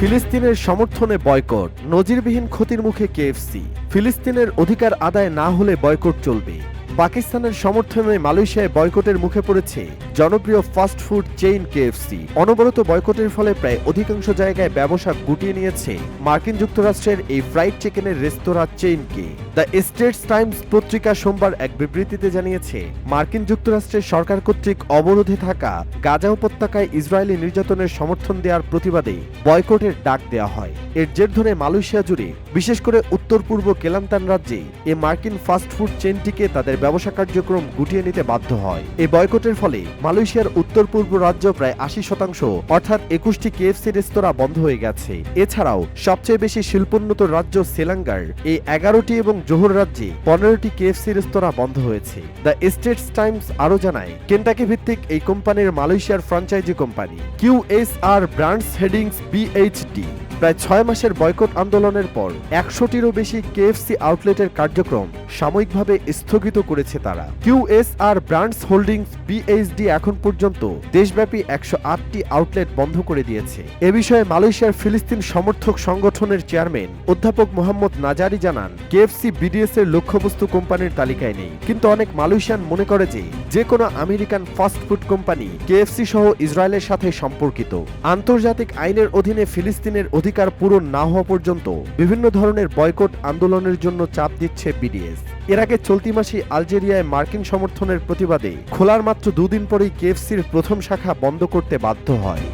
ফিলিস্তিনের সমর্থনে বয়কট, নজিরবিহীন ক্ষতির মুখে কেএফসি। ফিলিস্তিনের অধিকার আদায় না হলে বয়কট চলবে। পাকিস্তানের সমর্থনে মালয়েশিয়ায় বয়কটের মুখে পড়েছে জনপ্রিয় ফাস্ট ফুড চেইন কেএফসি। অনবরত বয়কটের ফলে প্রায় অধিকাংশ জায়গায় ব্যবসা গুটিয়ে নিয়েছে মার্কিন যুক্তরাষ্ট্রের এই ফ্রাইড চিকেনের রেস্তোরাঁ চেইনকে। দ্য স্টেটস টাইমস পত্রিকা সোমবার এক বিবৃতিতে জানিয়েছে, মার্কিন যুক্তরাষ্ট্রের সরকার কর্তৃক অবরোধে থাকা গাজা উপত্যকায় ইসরায়েলি নির্যাতনের সমর্থন দেওয়ার প্রতিবাদে বয়কটের ডাক দেওয়া হয়। এর জের ধরে মালয়েশিয়া জুড়ে, বিশেষ করে উত্তর পূর্ব কেলান্তান রাজ্যে এই মার্কিন ফাস্ট ফুড চেনটিকে তাদের ব্যবসা কার্যক্রম গুটিয়ে নিতে বাধ্য হয়। এই বয়কটের ফলে মালয়েশিয়ার উত্তর পূর্ব রাজ্য প্রায় আশি শতাংশ, অর্থাৎ একুশটি কেএফসি রেস্তোরাঁ বন্ধ হয়ে গেছে। এছাড়াও, সবচেয়ে বেশি শিল্পোন্নত রাজ্য সেলাঙ্গার এই এগারোটি এবং জোহর রাজ্যে পনেরোটি কেএফসি রেস্তোরাঁ বন্ধ হয়েছে। দ্য স্টেটস টাইমস আরও জানায়, কেন্টাকি ভিত্তিক এই কোম্পানির মালয়েশিয়ার franchise company Q S QSR brands holdings BHD প্রায় ছয় মাসের বয়কট আন্দোলনের পর একশোটিরও বেশি কেএফসি আউটলেটের কার্যক্রম সাময়িকভাবে স্থগিত করেছে তারা। কিউএসআর ব্রান্ডস হোল্ডিংস বিএইচডি এখন পর্যন্ত দেশব্যাপী একশো আটটি আউটলেট বন্ধ করে দিয়েছে। এ বিষয়ে মালয়েশিয়ার ফিলিস্তিন সমর্থক সংগঠনের চেয়ারম্যান অধ্যাপক মোহাম্মদ নাজারি জানান, কেএফসি বিডিএস এর লক্ষ্যবস্তু কোম্পানির তালিকায় নেই। কিন্তু অনেক মালয়েশিয়ান মনে করে যে যে কোনো American fast food company KFC সহ ইসরায়েলের সাথে সম্পর্কিত। আন্তর্জাতিক আইনের অধীনে ফিলিস্তিনের অধিকার পূরণ না হওয়া পর্যন্ত বিভিন্ন ধরনের বয়কট আন্দোলনের জন্য চাপ দিচ্ছে বিডিএস। এর আগে চলতি মাসে আলজেরিয়ায় মার্কিন সমর্থনের প্রতিবাদে খোলার মাত্র দুদিন পরেই কেএফসির প্রথম শাখা বন্ধ করতে বাধ্য হয়।